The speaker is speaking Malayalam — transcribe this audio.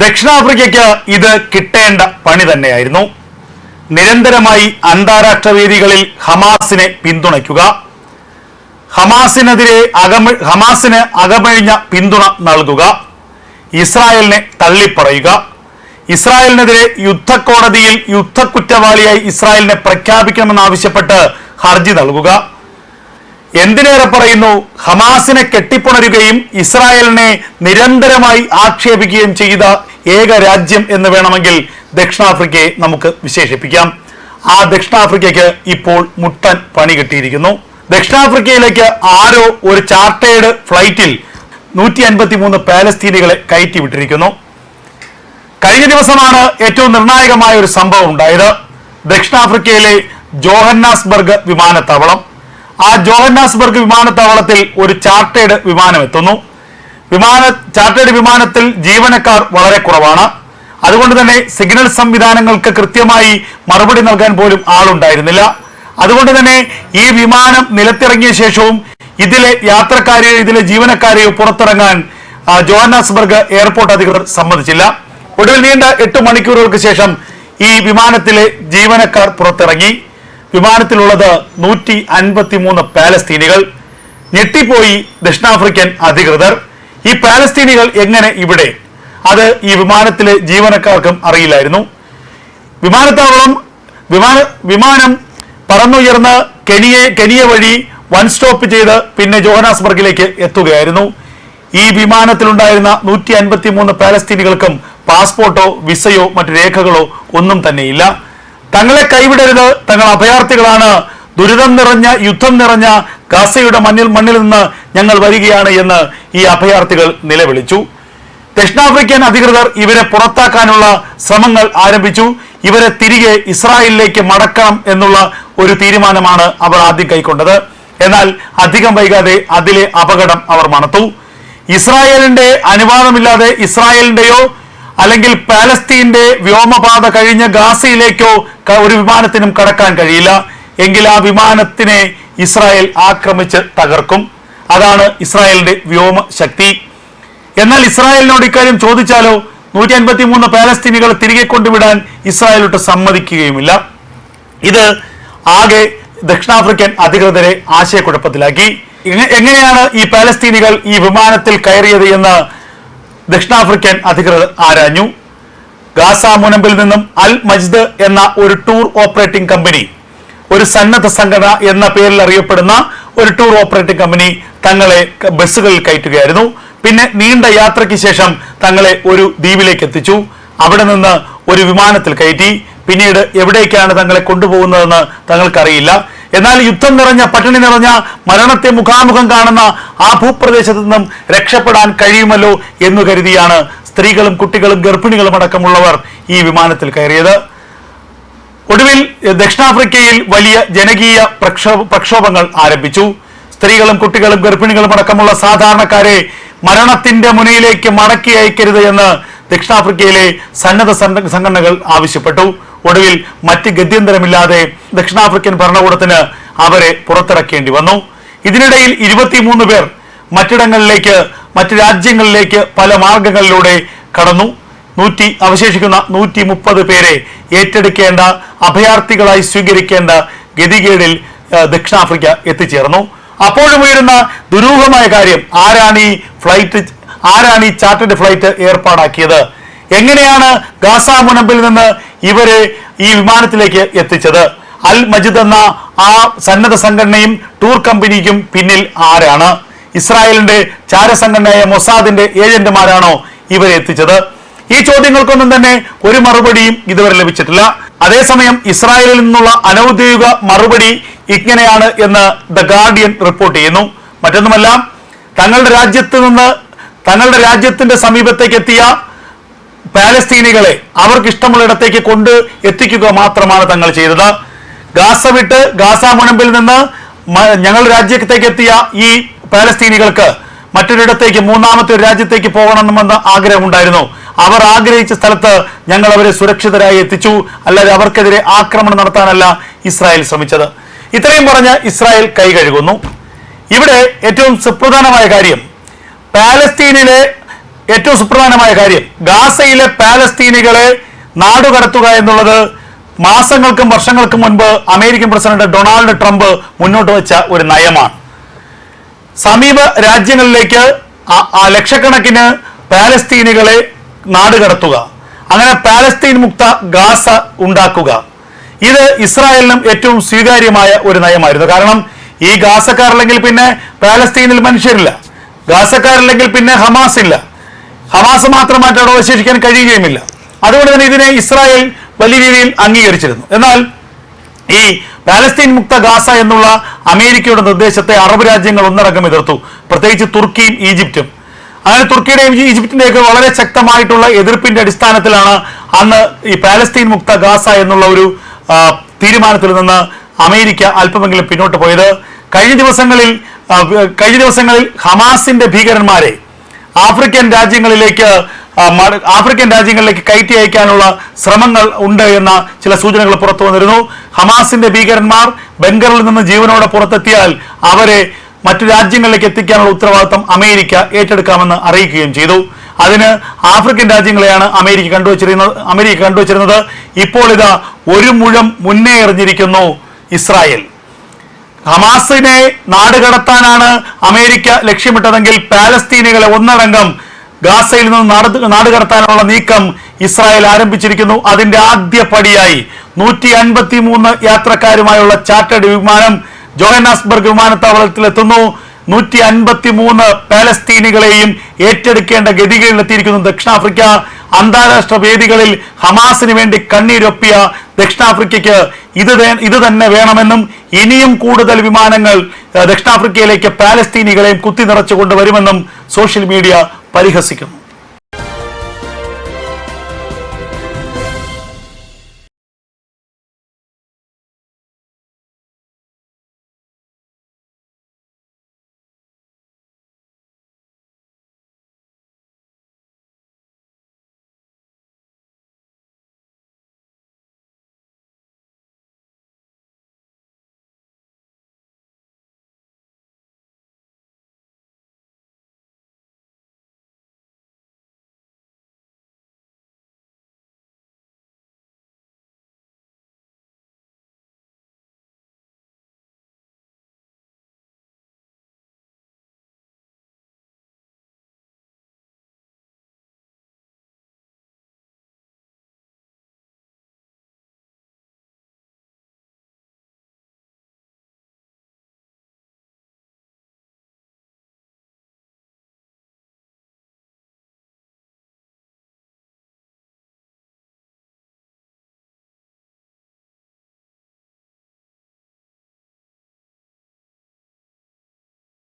ദക്ഷിണാഫ്രിക്കയ്ക്ക് ഇത് കിട്ടേണ്ട പണി തന്നെയായിരുന്നു. നിരന്തരമായി അന്താരാഷ്ട്ര വേദികളിൽ ഹമാസിനെ പിന്തുണയ്ക്കുക. ഹമാസിനെതിരെ അകമ ഹമാസിന് അകമഴിഞ്ഞ പിന്തുണ നൽകുക. ഇസ്രായേലിനെ തള്ളിപ്പറയുക. ഇസ്രായേലിനെതിരെ യുദ്ധക്കോടതിയിൽ യുദ്ധക്കുറ്റവാളിയായി ഇസ്രായേലിനെ പ്രഖ്യാപിക്കണമെന്നാവശ്യപ്പെട്ട് ഹർജി നൽകുക. എന്തിനേറെ പറയുന്നു? ഹമാസിനെ കെട്ടിപ്പുണരുകയും ഇസ്രായേലിനെ നിരന്തരമായി ആക്ഷേപിക്കുകയും ചെയ്ത ഏക രാജ്യം എന്ന് വേണമെങ്കിൽ ദക്ഷിണാഫ്രിക്കയെ നമുക്ക് വിശേഷിപ്പിക്കാം. ആ ദക്ഷിണാഫ്രിക്കയ്ക്ക് ഇപ്പോൾ മുട്ടൻ പണി കിട്ടിയിരിക്കുന്നു. ദക്ഷിണാഫ്രിക്കയിലേക്ക് ആരോ ഒരു ചാർട്ടേഡ് ഫ്ലൈറ്റിൽ നൂറ്റി അൻപത്തി മൂന്ന് പാലസ്തീനികളെ കയറ്റി വിട്ടിരിക്കുന്നു കഴിഞ്ഞ ദിവസമാണ് ഏറ്റവും നിർണായകമായ ഒരു സംഭവം ഉണ്ടായത്. ദക്ഷിണാഫ്രിക്കയിലെ ജോഹന്നാസ്ബർഗ് വിമാനത്താവളം. ആ ജോഹന്നാസ്ബർഗ് വിമാനത്താവളത്തിൽ ഒരു ചാർട്ടേഡ് വിമാനം എത്തുന്നു വിമാന ചാർട്ടേഡ് വിമാനത്തിൽ ജീവനക്കാർ വളരെ കുറവാണ്. അതുകൊണ്ട് തന്നെ സിഗ്നൽ സംവിധാനങ്ങൾക്ക് കൃത്യമായി മറുപടി നൽകാൻ പോലും ആളുണ്ടായിരുന്നില്ല. അതുകൊണ്ട് തന്നെ ഈ വിമാനം നിലത്തിറങ്ങിയ ശേഷവും ഇതിലെ യാത്രക്കാരെയോ ഇതിലെ ജീവനക്കാരെയോ പുറത്തിറങ്ങാൻ ജോഹന്നാസ്ബർഗ് എയർപോർട്ട് അധികൃതർ സമ്മതിച്ചില്ല. ഒടുവിൽ നീണ്ട എട്ട് മണിക്കൂറുകൾക്ക് ശേഷം ഈ വിമാനത്തിലെ ജീവനക്കാർ പുറത്തിറങ്ങി. വിമാനത്തിലുള്ളത് നൂറ്റി അൻപത്തിമൂന്ന് പാലസ്തീനികൾ ഞെട്ടിപ്പോയി ദക്ഷിണാഫ്രിക്കൻ അധികൃതർ. ഈ പാലസ്തീനികൾ എങ്ങനെ ഇവിടെ? അത് ഈ വിമാനത്തിലെ ജീവനക്കാർക്കും അറിയില്ലായിരുന്നു. വിമാനത്താവളം വിമാന വിമാനം പറന്നുയർന്ന് കെനിയെ കെനിയ വഴി വൺ സ്റ്റോപ്പ് ചെയ്ത് പിന്നെ ജോഹനാസ്ബർഗിലേക്ക് എത്തുകയായിരുന്നു. ഈ വിമാനത്തിലുണ്ടായിരുന്ന നൂറ്റി അൻപത്തി മൂന്ന് പാലസ്തീനികൾക്കും പാസ്പോർട്ടോ വിസയോ മറ്റു രേഖകളോ ഒന്നും തന്നെയില്ല. തങ്ങളെ കൈവിടരുത്. തങ്ങൾ അഭയാർത്ഥികളാണ്. ദുരിതം നിറഞ്ഞ യുദ്ധം നിറഞ്ഞ ഗാസയുടെ മണ്ണിൽ മണ്ണിൽ നിന്ന് ഞങ്ങൾ വരികയാണ് എന്ന് ഈ അഭയാർത്ഥികൾ നിലവിളിച്ചു. ദക്ഷിണാഫ്രിക്കൻ അധികൃതർ ഇവരെ പുറത്താക്കാനുള്ള ശ്രമങ്ങൾ ആരംഭിച്ചു. ഇവരെ തിരികെ ഇസ്രായേലിലേക്ക് മടക്കണം എന്നുള്ള ഒരു തീരുമാനമാണ് അവർ ആദ്യം കൈക്കൊണ്ടത്. എന്നാൽ അധികം വൈകാതെ അതിലെ അപകടം അവർ മണത്തു. ഇസ്രായേലിന്റെ അനുവാദമില്ലാതെ ഇസ്രായേലിന്റെയോ അല്ലെങ്കിൽ പാലസ്തീന്റെ വ്യോമപാത കഴിഞ്ഞ ഗാസയിലേക്കോ ഒരു വിമാനത്തിനും കടക്കാൻ കഴിയില്ല. എങ്കിൽ ആ വിമാനത്തിനെ ഇസ്രായേൽ ആക്രമിച്ച് തകർക്കും. അതാണ് ഇസ്രായേലിന്റെ വ്യോമ ശക്തി എന്നാൽ ഇസ്രായേലിനോട് ഇക്കാര്യം ചോദിച്ചാലോ? നൂറ്റി അൻപത്തി മൂന്ന് പാലസ്തീനികളെ തിരികെ കൊണ്ടുവിടാൻ ഇസ്രായേലോട്ട് സമ്മതിക്കുകയുമില്ല. ഇത് ആകെ ദക്ഷിണാഫ്രിക്കൻ അധികൃതരെ ആശയക്കുഴപ്പത്തിലാക്കി. എങ്ങനെയാണ് ഈ പാലസ്തീനികൾ ഈ വിമാനത്തിൽ കയറിയത് എന്ന് ദക്ഷിണാഫ്രിക്കൻ അധികൃതർ ആരാഞ്ഞു? ഗാസ മുനമ്പിൽ നിന്നും അൽ മജ്ദ് എന്ന ഒരു ടൂർ ഓപ്പറേറ്റിംഗ് കമ്പനി ഒരു സന്നദ്ധ സംഘടന എന്ന പേരിൽ അറിയപ്പെടുന്ന ഒരു ടൂർ ഓപ്പറേറ്റിംഗ് കമ്പനി തങ്ങളെ ബസ്സുകളിൽ കയറ്റുകയായിരുന്നു. പിന്നെ നീണ്ട യാത്രയ്ക്ക് ശേഷം തങ്ങളെ ഒരു ദ്വീപിലേക്ക് എത്തിച്ചു. അവിടെ നിന്ന് ഒരു വിമാനത്തിൽ കയറ്റി. പിന്നീട് എവിടേക്കാണ് തങ്ങളെ കൊണ്ടുപോകുന്നതെന്ന് തങ്ങൾക്കറിയില്ല. എന്നാൽ യുദ്ധം നിറഞ്ഞ പട്ടിണി നിറഞ്ഞ മരണത്തെ മുഖാമുഖം കാണുന്ന ആ ഭൂപ്രദേശത്ത് നിന്നും രക്ഷപ്പെടാൻ കഴിയുമല്ലോ എന്ന് കരുതിയാണ് സ്ത്രീകളും കുട്ടികളും ഗർഭിണികളും അടക്കമുള്ളവർ ഈ വിമാനത്തിൽ കയറിയത്. ഒടുവിൽ ദക്ഷിണാഫ്രിക്കയിൽ വലിയ ജനകീയ പ്രക്ഷോഭ പ്രക്ഷോഭങ്ങൾ ആരംഭിച്ചു. സ്ത്രീകളും കുട്ടികളും ഗർഭിണികളും അടക്കമുള്ള സാധാരണക്കാരെ മരണത്തിന്റെ മുനയിലേക്ക് മടക്കി അയക്കരുത് എന്ന് ദക്ഷിണാഫ്രിക്കയിലെ സന്നദ്ധ സംഘടനകൾ ആവശ്യപ്പെട്ടു. ഒടുവിൽ മറ്റ് ഗത്യന്തരമില്ലാതെ ദക്ഷിണാഫ്രിക്കൻ ഭരണകൂടത്തിന് അവരെ പുറത്തിറക്കേണ്ടി വന്നു. ഇതിനിടയിൽ ഇരുപത്തിമൂന്ന് പേർ മറ്റിടങ്ങളിലേക്ക് മറ്റ് രാജ്യങ്ങളിലേക്ക് പല മാർഗങ്ങളിലൂടെ കടന്നു. നൂറ്റി അവശേഷിക്കുന്ന നൂറ്റി മുപ്പത് പേരെ ഏറ്റെടുക്കേണ്ട അഭയാർത്ഥികളായി സ്വീകരിക്കേണ്ട ഗതികേടിൽ ദക്ഷിണാഫ്രിക്ക എത്തിച്ചേർന്നു. അപ്പോഴും ഉയരുന്ന ദുരൂഹമായ കാര്യം ആരാണ് ഈ ഫ്ലൈറ്റ് ആരാണ് ഈ ചാർട്ടേഡ് ഫ്ലൈറ്റ് ഏർപ്പാടാക്കിയത്? എങ്ങനെയാണ് ഗാസ മുനമ്പിൽ നിന്ന് ഇവരെ ഈ വിമാനത്തിലേക്ക് എത്തിച്ചത്? അൽ മജിദ് എന്ന ആ സന്നദ്ധ സംഘടനയും ടൂർ കമ്പനിക്കും പിന്നിൽ ആരാണ്? ഇസ്രായേലിന്റെ ചാര സംഘടനയായ മൊസാദിന്റെ ഏജന്റുമാരാണോ ഇവരെ എത്തിച്ചത്? ഈ ചോദ്യങ്ങൾക്കൊന്നും തന്നെ ഒരു മറുപടിയും ഇതുവരെ ലഭിച്ചിട്ടില്ല. അതേസമയം ഇസ്രായേലിൽ നിന്നുള്ള അനൌദ്യോഗിക മറുപടി ഇങ്ങനെയാണ് എന്ന് ദ ഗാർഡിയൻ റിപ്പോർട്ട് ചെയ്യുന്നു. മറ്റൊന്നുമല്ല തങ്ങളുടെ രാജ്യത്ത് നിന്ന് തങ്ങളുടെ രാജ്യത്തിന്റെ സമീപത്തേക്ക് എത്തിയ പാലസ്തീനികളെ അവർക്ക് ഇഷ്ടമുള്ള ഇടത്തേക്ക് കൊണ്ട് എത്തിക്കുക മാത്രമാണ് തങ്ങൾ ചെയ്തത്. ഗാസ വിട്ട് ഗാസ മുനമ്പിൽ നിന്ന് ഞങ്ങൾ രാജ്യത്തേക്ക് എത്തിയ ഈ പാലസ്തീനികൾക്ക് മറ്റൊരിടത്തേക്ക് മൂന്നാമത്തെ ഒരു രാജ്യത്തേക്ക് പോകണമെന്ന് ആഗ്രഹമുണ്ടായിരുന്നു. അവർ ആഗ്രഹിച്ച സ്ഥലത്ത് ഞങ്ങൾ അവരെ സുരക്ഷിതരായി എത്തിച്ചു. അല്ലാതെ അവർക്കെതിരെ ആക്രമണം നടത്താനല്ല ഇസ്രായേൽ ശ്രമിച്ചത്. ഇത്രയും പറഞ്ഞ് ഇസ്രായേൽ കൈ കഴുകുന്നു. ഇവിടെ ഏറ്റവും സുപ്രധാനമായ കാര്യം പാലസ്തീനിലെ ഏറ്റവും സുപ്രധാനമായ കാര്യം ഗാസയിലെ പാലസ്തീനികളെ നാടുകടത്തുക എന്നുള്ളത് മാസങ്ങൾക്കും വർഷങ്ങൾക്കും മുൻപ് അമേരിക്കൻ പ്രസിഡന്റ് ഡൊണാൾഡ് ട്രംപ് മുന്നോട്ട് വെച്ച ഒരു നയമാണ്. സമീപ രാജ്യങ്ങളിലേക്ക് ലക്ഷക്കണക്കിന് പാലസ്തീനികളെ നാടുകടത്തുക അങ്ങനെ പാലസ്തീൻ മുക്ത ഗാസ ഉണ്ടാക്കുക. ഇത് ഇസ്രായേലിനും ഏറ്റവും സ്വീകാര്യമായ ഒരു നയമായിരുന്നു. കാരണം ഈ ഗാസക്കാരില്ലെങ്കിൽ പിന്നെ പാലസ്തീനിൽ മനുഷ്യരില്ല. ഗാസക്കാരില്ലെങ്കിൽ പിന്നെ ഹമാസ് ഇല്ല ഹമാസ് മാത്രമായിട്ട് അവിടെ അവശേഷിക്കാൻ കഴിയുകയുമില്ല. അതുകൊണ്ട് തന്നെ ഇതിനെ ഇസ്രായേൽ വലിയ രീതിയിൽ അംഗീകരിച്ചിരുന്നു. എന്നാൽ ഈ പാലസ്തീൻ മുക്ത ഗാസ എന്നുള്ള അമേരിക്കയുടെ നിർദ്ദേശത്തെ അറബ് രാജ്യങ്ങൾ ഒന്നടക്കം എതിർത്തു. പ്രത്യേകിച്ച് തുർക്കിയും ഈജിപ്തും അങ്ങനെ തുർക്കിയുടെയും ഈജിപ്തിന്റെയൊക്കെ വളരെ ശക്തമായിട്ടുള്ള എതിർപ്പിന്റെ അടിസ്ഥാനത്തിലാണ് അന്ന് ഈ പാലസ്തീൻ മുക്ത ഗാസ എന്നുള്ള ഒരു തീരുമാനത്തിൽ നിന്ന് അമേരിക്ക അല്പമെങ്കിലും പിന്നോട്ട് പോയത്. കഴിഞ്ഞ ദിവസങ്ങളിൽ കഴിഞ്ഞ ദിവസങ്ങളിൽ ഹമാസിന്റെ ഭീകരന്മാരെ ആഫ്രിക്കൻ രാജ്യങ്ങളിലേക്ക് ആഫ്രിക്കൻ രാജ്യങ്ങളിലേക്ക് കയറ്റി അയക്കാനുള്ള ശ്രമങ്ങൾ ഉണ്ട് എന്ന ചില സൂചനകൾ പുറത്തു വന്നിരുന്നു. ഹമാസിന്റെ ഭീകരന്മാർ ബംഗറിൽ നിന്ന് ജീവനോടെ പുറത്തെത്തിയാൽ അവരെ മറ്റു രാജ്യങ്ങളിലേക്ക് എത്തിക്കാനുള്ള ഉത്തരവാദിത്തം അമേരിക്ക ഏറ്റെടുക്കാമെന്ന് അറിയിക്കുകയും ചെയ്തു. അതിന് ആഫ്രിക്കൻ രാജ്യങ്ങളെയാണ് അമേരിക്ക കണ്ടുവച്ചിരുന്നത് അമേരിക്ക കണ്ടുവച്ചിരുന്നത്. ഇപ്പോൾ ഇതാ ഒരു മുഴം മുന്നേ എറിഞ്ഞിരിക്കുന്നു ഇസ്രായേൽ. ഹമാസിനെ നാടുകടത്താനാണ് അമേരിക്ക ലക്ഷ്യമിട്ടതെങ്കിൽ പാലസ്തീനികളെ ഒന്നടങ്കം ഗാസയിൽ നിന്ന് നാട് നാടുകടത്താനുള്ള നീക്കം ഇസ്രായേൽ ആരംഭിച്ചിരിക്കുന്നു. അതിന്റെ ആദ്യ പടിയായി നൂറ്റി അൻപത്തി മൂന്ന് യാത്രക്കാരുമായുള്ള ചാർട്ടേഡ് വിമാനം ജോഹന്നാസ്ബർഗ് വിമാനത്താവളത്തിൽ എത്തുന്നു നൂറ്റി അൻപത്തി മൂന്ന് പാലസ്തീനികളെയും ഏറ്റെടുക്കേണ്ട ഗതികളിലെത്തിയിരിക്കുന്നു ദക്ഷിണാഫ്രിക്ക. അന്താരാഷ്ട്ര വേദികളിൽ ഹമാസിന് വേണ്ടി കണ്ണീരൊപ്പിയ ദക്ഷിണാഫ്രിക്കയ്ക്ക് ഇത് ഇത് തന്നെ വേണമെന്നും ഇനിയും കൂടുതൽ വിമാനങ്ങൾ ദക്ഷിണാഫ്രിക്കയിലേക്ക് പാലസ്തീനികളെയും കുത്തി നിറച്ചുകൊണ്ട് വരുമെന്നും സോഷ്യൽ മീഡിയ പരിഹസിക്കുന്നു.